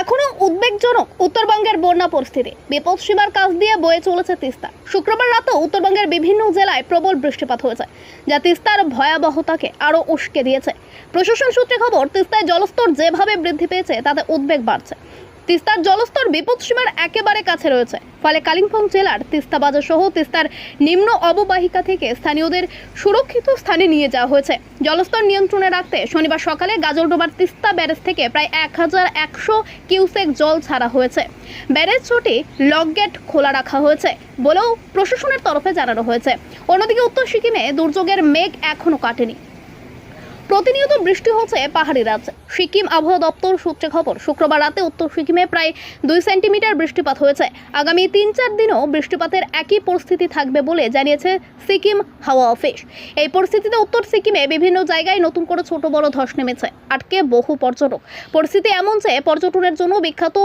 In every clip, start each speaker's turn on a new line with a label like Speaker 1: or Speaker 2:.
Speaker 1: এখনও উদ্বেগজনক উত্তরবঙ্গের বন্যা পরিস্থিতি। বিপদ সীমার কাছ দিয়ে বয়ে চলেছে তিস্তা। শুক্রবার রাতেও উত্তরবঙ্গের বিভিন্ন জেলায় প্রবল বৃষ্টিপাত হয়েছে, যা তিস্তার ভয়াবহতাকে আরও উস্কে দিয়েছে। প্রশাসন সূত্রে খবর, তিস্তায় জলস্তর যেভাবে বৃদ্ধি পেয়েছে, তাতে উদ্বেগ বাড়ছে। তিস্তার জলস্তর বিপদসীমার একেবারে কাছে রয়েছে। ফলে কালিম্পং জেলার তিস্তা বাজার সহ তিস্তার নিম্ন অববাহিকা থেকে স্থানীয়দের সুরক্ষিত স্থানে নিয়ে যাওয়া হয়েছে। জলস্তর নিয়ন্ত্রণে রাখতে শনিবার সকালে গাজলডোবার তিস্তা ব্যারেজ থেকে প্রায় এক হাজার একশো কিউসেক জল ছাড়া হয়েছে। ব্যারেজ ছুটি লক গেট খোলা রাখা হয়েছে বলেও প্রশাসনের তরফে জানানো হয়েছে। অন্যদিকে উত্তর সিকিমে দুর্যোগের মেঘ এখনও কাটেনি। প্রতিনিয়ত বৃষ্টি হচ্ছে পাহাড়ি রাজ্যে। সিকিম আবহাওয়া দপ্তর সূত্রে খবর, শুক্রবার রাতে উত্তর সিকিমে প্রায় দুই সেন্টিমিটার বৃষ্টিপাত হয়েছে। আগামী তিন চার দিনও বৃষ্টিপাতের একই পরিস্থিতি থাকবে বলে জানিয়েছে সিকিম হাওয়া অফিস। এই পরিস্থিতিতে উত্তর সিকিমে বিভিন্ন জায়গায় নতুন করে ছোট বড় ধস নেমেছে, আটকে বহু পর্যটক। পরিস্থিতি এমন যে, পর্যটনের জন্য বিখ্যাত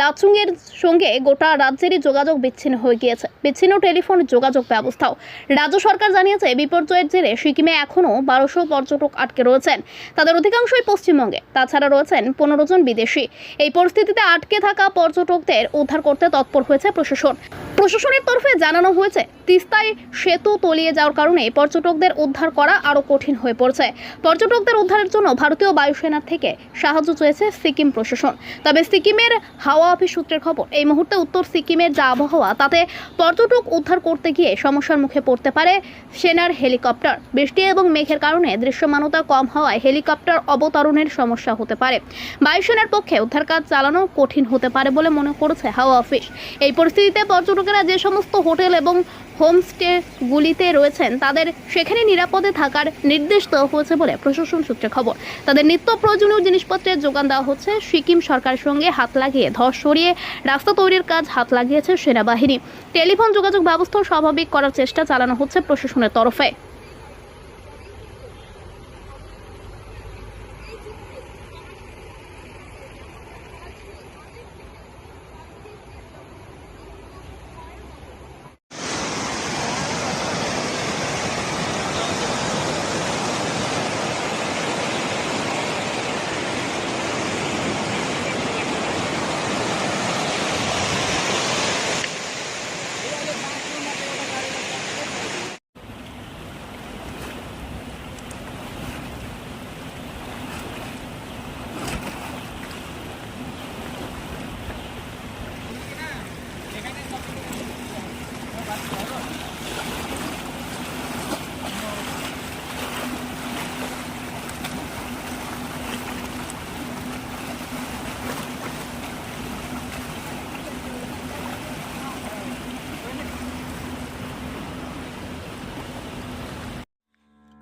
Speaker 1: লাচুংয়ের সঙ্গে গোটা রাজ্যেরই যোগাযোগ বিচ্ছিন্ন হয়ে গিয়েছে। বিচ্ছিন্ন টেলিফোন যোগাযোগ ব্যবস্থাও। রাজ্য সরকার জানিয়েছে, বিপর্যয়ের জেরে সিকিমে এখনও বারোশো পর্যটক আটকে রয়েছেন। তাদের অধিকাংশই পশ্চিমবঙ্গে। তাছাড়া রয়েছেন পনেরো জন বিদেশি। এই পরিস্থিতিতে আটকে থাকা পর্যটকদের উদ্ধার করতে তৎপর হয়েছে প্রশাসন। প্রশাসনের তরফে জানানো হয়েছে, তিস্তায় সেতু তলিয়ে যাওয়ার কারণে পর্যটকদের উদ্ধার করা আরও কঠিন হয়ে পড়ছে। পর্যটকদের উদ্ধারের জন্য ভারতীয় বায়ুসেনার থেকে সাহায্য চেয়েছে সিকিম প্রশাসন। তবে সিকিমের হাওয়া অফিস সূত্রের খবর, এই মুহূর্তে উত্তর সিকিমের যা আবহাওয়া, তাতে পর্যটক উদ্ধার করতে গিয়ে সমস্যার মুখে পড়তে পারে সেনার হেলিকপ্টার। বৃষ্টি এবং মেঘের কারণে দৃশ্যমানতা কম হওয়ায় হেলিকপ্টার অবতরণের সমস্যা হতে পারে। বায়ুসেনার পক্ষে উদ্ধার কাজ চালানো কঠিন হতে পারে বলে মনে করেছে হাওয়া অফিস। এই পরিস্থিতিতে পর্যটকেরা যে সমস্ত হোটেল এবং হোমস্টেগুলিতে রয়েছেন, তাদের সেখানে নিরাপদে থাকার নির্দেশ দেওয়া হয়েছে বলে প্রশাসন সূত্রে খবর। তাদের নিত্য প্রয়োজনীয় জিনিসপত্রের যোগান দেওয়া হচ্ছে। সিকিম সরকারের সঙ্গে হাত লাগিয়ে ধস সরিয়ে রাস্তা তৈরির কাজ হাত লাগিয়েছে সেনাবাহিনী। টেলিফোন যোগাযোগ ব্যবস্থা স্বাভাবিক করার চেষ্টা চালানো হচ্ছে প্রশাসনের তরফে।